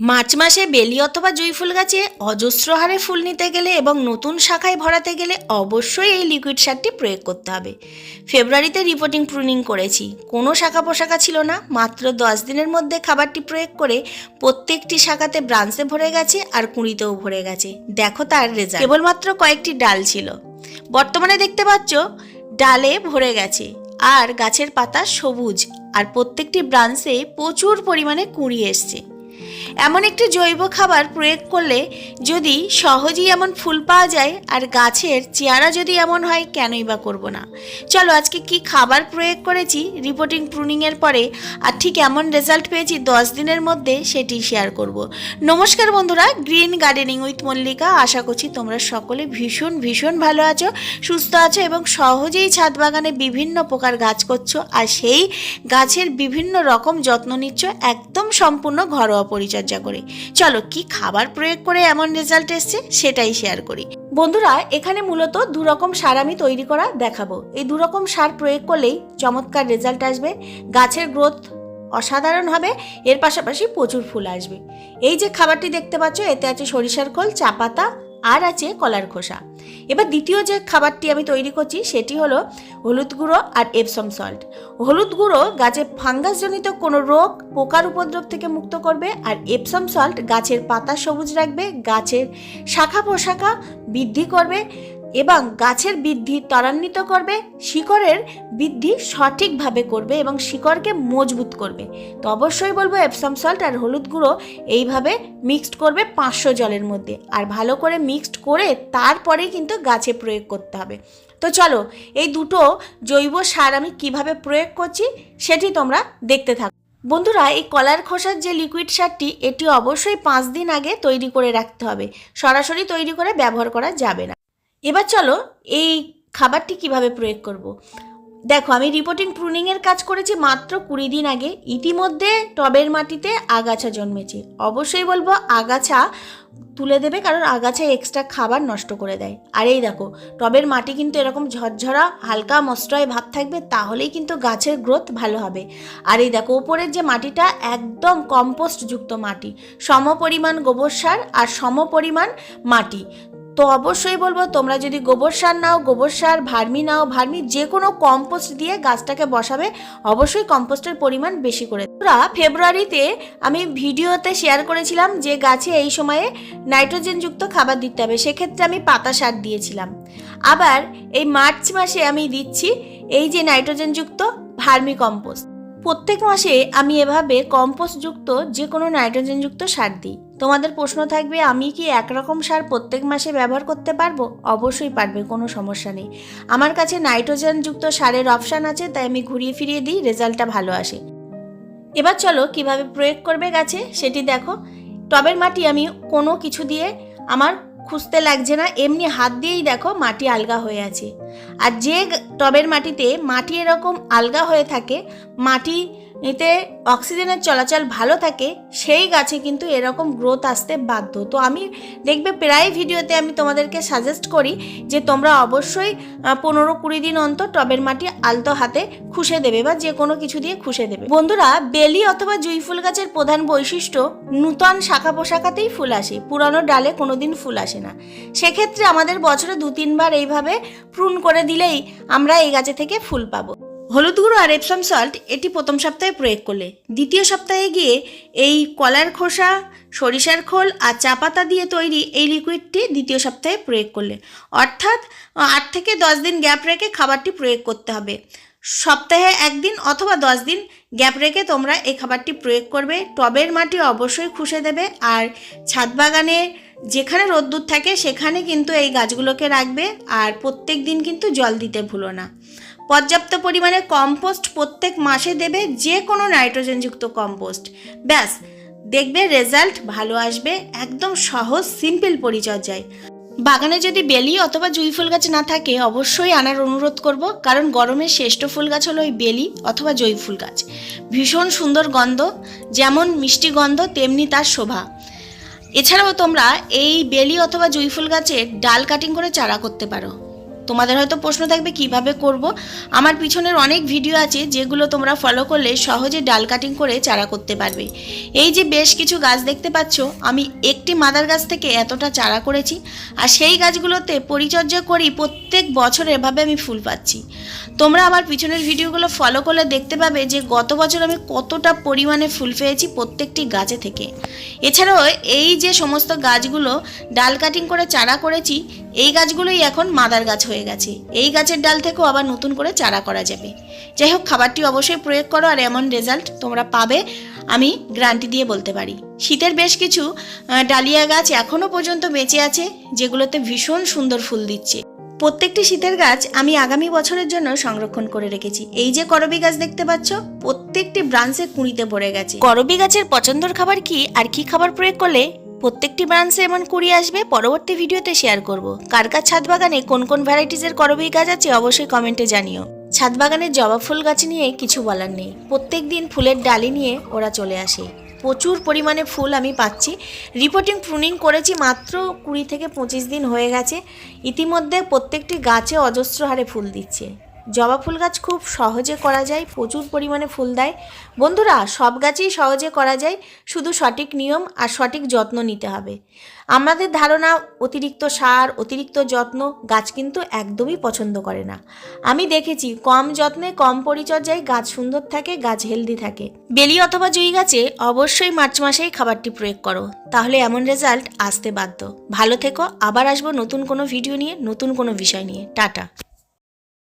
March মাসে বেলি অথবা জুঁই ফুল গাছে অজস্র হারে ফুল নিতে গেলে এবং নতুন শাখায় ভরাতে গেলে অবশ্যই এই লিকুইড সারটি প্রয়োগ করতে হবে। ফেব্রুয়ারিতে রিপোর্টিং প্রুনিং করেছি। কোনো শাখা পোশাখা ছিল না। মাত্র দশ দিনের মধ্যে খাবারটি প্রয়োগ করে প্রত্যেকটি শাখাতে ব্রাঞ্চে ভরে গেছে আর কুঁড়িতেও ভরে গেছে। দেখো তার রেজাল্ট কেবলমাত্র কয়েকটি ডাল ছিল। বর্তমানে দেখতে পাচ্ছ, ডালে ভরে গেছে আর গাছের পাতা সবুজ আর প্রত্যেকটি ব্রাঞ্চে প্রচুর পরিমাণে কুঁড়ি এসছে। এমন একটি জৈব খাবার প্রয়োগ করলে যদি সহজেই এমন ফুল পাওয়া যায় আর গাছের চেহারা যদি এমন হয়, কেনই বা করব না? চলো আজকে কি খাবার প্রয়োগ করেছি রিপোর্টিং প্রুনিংয়ের পরে, আর ঠিক এমন রেজাল্ট পেয়েছি দশ দিনের মধ্যে সেটি শেয়ার করব। নমস্কার বন্ধুরা গ্রিন গার্ডেনিং উইথ মল্লিকা আশা করছি তোমরা সকলে ভীষণ ভীষণ ভালো আছো, সুস্থ আছো এবং সহজেই ছাদ বাগানে বিভিন্ন প্রকার গাছ করছ, আর সেই গাছের বিভিন্ন রকম যত্ন নিচ্ছ, একদম সম্পূর্ণ ঘরোয়া পরিচর্যা করে। চলো, কি খাবার প্রয়োগ করে এমন রেজাল্ট এসছে সেটাই শেয়ার করি। বন্ধুরা, এখানে মূলত দু রকম সার আমি তৈরি করা দেখাবো। এই দু রকম সার প্রয়োগ করলেই চমৎকার রেজাল্ট আসবে। গাছের গ্রোথ অসাধারণ হবে, এর পাশাপাশি প্রচুর ফুল আসবে। এই যে খাবারটি দেখতে পাচ্ছ, এতে আছে সরিষার খোল, চা পাতা, আর আছে কলার খোসা। এবার দ্বিতীয় যে খাবারটি আমি তৈরি করছি, সেটি হলো হলুদ গুঁড়ো আর এপসম সল্ট হলুদ গুঁড়ো গাছে ফাঙ্গাসজনিত কোনো রোগ পোকার উপদ্রব থেকে মুক্ত করবে আর এপসম সল্ট গাছের পাতা সবুজ রাখবে, গাছের শাখা পোশাখা বৃদ্ধি করবে এবং গাছের বৃদ্ধি ত্বরান্বিত করবে, শিকড়ের বৃদ্ধি সঠিকভাবে করবে এবং শিকড়কে মজবুত করবে। তো অবশ্যই বলব এপসম সল্ট আর হলুদ গুঁড়ো এইভাবে মিক্সড করবে পাঁচশো জলের মধ্যে। আর ভালো করে মিক্সড করে তারপরেই কিন্তু গাছে প্রয়োগ করতে হবে। তো চলো, এই দুটো জৈব সার আমি কীভাবে প্রয়োগ করছি সেটি তোমরা দেখতে থাকো। বন্ধুরা, এই কলার খোসার যে লিকুইড সারটি, এটি অবশ্যই পাঁচ দিন আগে তৈরি করে রাখতে হবে। সরাসরি তৈরি করে ব্যবহার করা যাবে না। এবার চলো এই খাবারটি কীভাবে প্রয়োগ করব। দেখো, আমি রিপোর্টিং প্রুনিংয়ের কাজ করেছি মাত্র কুড়ি দিন আগে। ইতিমধ্যে টবের মাটিতে আগাছা জন্মেছে। অবশ্যই বলব আগাছা তুলে দেবে কারণ আগাছা এক্সট্রা খাবার নষ্ট করে দেয়। আর এই দেখো, টবের মাটি কিন্তু এরকম ঝরঝরা, হালকা মস্টয় ভাব থাকবে, তাহলেই কিন্তু গাছের গ্রোথ ভালো হবে। আর এই দেখো উপরের যে মাটিটা একদম কম্পোস্ট যুক্ত মাটি সম পরিমাণ গোবর সার আর সম পরিমাণ মাটি। তো অবশ্যই বলব, তোমরা যদি গোবর সার নাও, গোবর সার, ভার্মি নাও, ভার্মি যে কোনো কম্পোস্ট দিয়ে গাছটাকে বসাবে, অবশ্যই কম্পোস্টের পরিমাণ বেশি করে তোমরা ফেব্রুয়ারিতে আমি ভিডিওতে শেয়ার করেছিলাম যে গাছে এই সময়ে নাইট্রোজেনযুক্ত খাবার দিতে হবে, সেক্ষেত্রে আমি পাতা সার দিয়েছিলাম। আবার এই মার্চ মাসে আমি দিচ্ছি এই যে নাইট্রোজেনযুক্ত ভার্মি কম্পোস্ট প্রত্যেক মাসে আমি এভাবে কম্পোস্টযুক্ত যে কোনো নাইট্রোজেনযুক্ত সার দিই। তোমাদের প্রশ্ন থাকবে, আমি কি একরকম সার প্রত্যেক মাসে ব্যবহার করতে পারব? অবশ্যই পারবে, কোনো সমস্যা নেই। আমার কাছে নাইট্রোজেনযুক্ত সারের অপশান আছে, তাই আমি ঘুরিয়ে ফিরিয়ে দিই, রেজাল্টটা ভালো আসে। এবার চলো, কীভাবে প্রয়োগ করবে গাছে, সেটি দেখো। টবের মাটি আমি কোনো কিছু দিয়ে আমার খুঁজতে লাগছে না, এমনি হাত দিয়েই দেখো, মাটি আলগা হয়ে আছে। আর যে টবের মাটিতে মাটি এরকম আলগা হয়ে থাকে, মাটি এতে অক্সিজেনের চলাচল ভালো থাকে, সেই গাছে কিন্তু এরকম গ্রোথ আসতে বাধ্য। তো আমি দেখবে প্রায় ভিডিওতে আমি তোমাদেরকে সাজেস্ট করি যে তোমরা অবশ্যই পনেরো কুড়ি দিন অন্তর টবের মাটি আলতো হাতে খুশে দেবে বা যে কোনো কিছু দিয়ে খুশে দেবে। বন্ধুরা, বেলি অথবা জুই ফুল গাছের প্রধান বৈশিষ্ট্য, নূতন শাখা পোশাকাতেই ফুল আসে, পুরানো ডালে কোনোদিন ফুল আসে না। সেক্ষেত্রে আমাদের বছরে দু তিনবার এইভাবে প্রুন করে দিলেই আমরা এই গাছে থেকে ফুল পাবো। হলুদ গুঁড়ো আর এপসম সল্ট এটি প্রথম সপ্তাহে প্রয়োগ করলে। দ্বিতীয় সপ্তাহে গিয়ে এই কলার খোসা, সরিষার খোল আর চা পাতা দিয়ে তৈরি এই লিকুইডটি দ্বিতীয় সপ্তাহে প্রয়োগ করলে। অর্থাৎ আট থেকে দশ দিন গ্যাপ রেখে খাবারটি প্রয়োগ করতে হবে। সপ্তাহে একদিন অথবা দশ দিন গ্যাপ রেখে তোমরা এই খাবারটি প্রয়োগ করবে। টবের মাটি অবশ্যই খুশে দেবে আর ছাদ বাগানে যেখানে রোদ্দুর থাকে সেখানে কিন্তু এই গাছগুলোকে রাখবে আর প্রত্যেক দিন কিন্তু জল দিতে ভুলো না। পর্যাপ্ত পরিমাণে কম্পোস্ট প্রত্যেক মাসে দেবে যে কোনো নাইট্রোজেনযুক্ত কম্পোস্ট। ব্যাস, দেখবে রেজাল্ট ভালো আসবে একদম সহজ, সিম্পল পরিচর্যায়। বাগানে যদি বেলি অথবা জুঁই ফুল গাছ না থাকে, অবশ্যই আনার অনুরোধ করব, কারণ গরমের শ্রেষ্ঠ ফুল গাছ হলো ওই বেলি অথবা জুঁই ফুল গাছ। ভীষণ সুন্দর গন্ধ, যেমন মিষ্টি গন্ধ, তেমনি তার শোভা। এছাড়াও তোমরা এই বেলি অথবা জুঁই ফুল গাছের ডাল কাটিং করে চারা করতে পারো। তোমাদের হয়তো প্রশ্ন থাকবে, কীভাবে করব? আমার পিছনের অনেক ভিডিও আছে যেগুলো তোমরা ফলো করলে সহজে ডাল কাটিং করে চারা করতে পারবে। এই যে বেশ কিছু গাছ দেখতে পাচ্ছ, আমি একটি মাদার গাছ থেকে এতটা চারা করেছি আর সেই গাছগুলোতে পরিচর্যা করি প্রত্যেক বছর এভাবে আমি ফুল পাচ্ছি। তোমরা আমার পিছনের ভিডিওগুলো ফলো করলে দেখতে পাবে যে গত বছর আমি কতটা পরিমাণে ফুল পেয়েছি প্রত্যেকটি গাছে থেকে। এছাড়াও এই যে সমস্ত গাছগুলো ডাল কাটিং করে চারা করেছি এই গাছগুলোই এখন মাদার গাছ হয়ে গেছে। এই গাছের ডাল থেকেও আবার নতুন করে চারা করা যাবে। যাই হোক, খাবারটি অবশ্যই প্রয়োগ করো আর এমন রেজাল্ট তোমরা পাবে, আমি গ্রান্টি দিয়ে বলতে পারি। শীতের বেশ কিছু ডালিয়া গাছ এখনও পর্যন্ত বেঁচে আছে, যেগুলোতে ভীষণ সুন্দর ফুল দিচ্ছে। প্রত্যেকটি শীতের গাছ আমি আগামী বছরের জন্য সংরক্ষণ করে রেখেছি। এই যে করবি গাছ দেখতে পাচ্ছ, প্রত্যেকটি ব্রাঞ্চে কুঁড়িতে ভরে গেছে। করবি গাছের পছন্দর খাবার কি, আর কি খাবার প্রয়োগ করলে প্রত্যেকটি ব্রাঞ্চে এমন কুড়ি আসবে, পরবর্তী ভিডিওতে শেয়ার করব। কার কার ছাদ বাগানে কোন কোন ভ্যারাইটিসের করবি গাছ আছে, অবশ্যই কমেন্টে জানিও। ছাদ বাগানের জবা ফুল গাছ নিয়ে কিছু বলার নেই। প্রত্যেক দিন ফুলের ডালি নিয়ে ওরা চলে আসে। প্রচুর পরিমাণে ফুল আমি পাচ্ছি। রিপোর্টিং প্রুনিং করেছি মাত্র কুড়ি থেকে পঁচিশ দিন হয়ে গেছে। ইতিমধ্যে প্রত্যেকটি গাছে অজস্র হারে ফুল দিচ্ছে। জবা ফুল গাছ খুব সহজে করা যায়, প্রচুর পরিমাণে ফুল দেয়। বন্ধুরা, সব গাছেই সহজে করা যায়, শুধু সঠিক নিয়ম আর সঠিক যত্ন নিতে হবে। আমাদের ধারণা, অতিরিক্ত সার, অতিরিক্ত যত্ন গাছ কিন্তু একদমই পছন্দ করে না। আমি দেখেছি, কম যত্নে কম পরিচর্যায় গাছ সুন্দর থাকে, গাছ হেলদি থাকে। বেলি অথবা জুই গাছে অবশ্যই মার্চ মাসেই খাবারটি প্রয়োগ করো। তাহলে এমন রেজাল্ট আসতে বাধ্য। ভালো থেকো, আবার আসব নতুন কোনো ভিডিও নিয়ে, নতুন কোনো বিষয় নিয়ে। টাটা।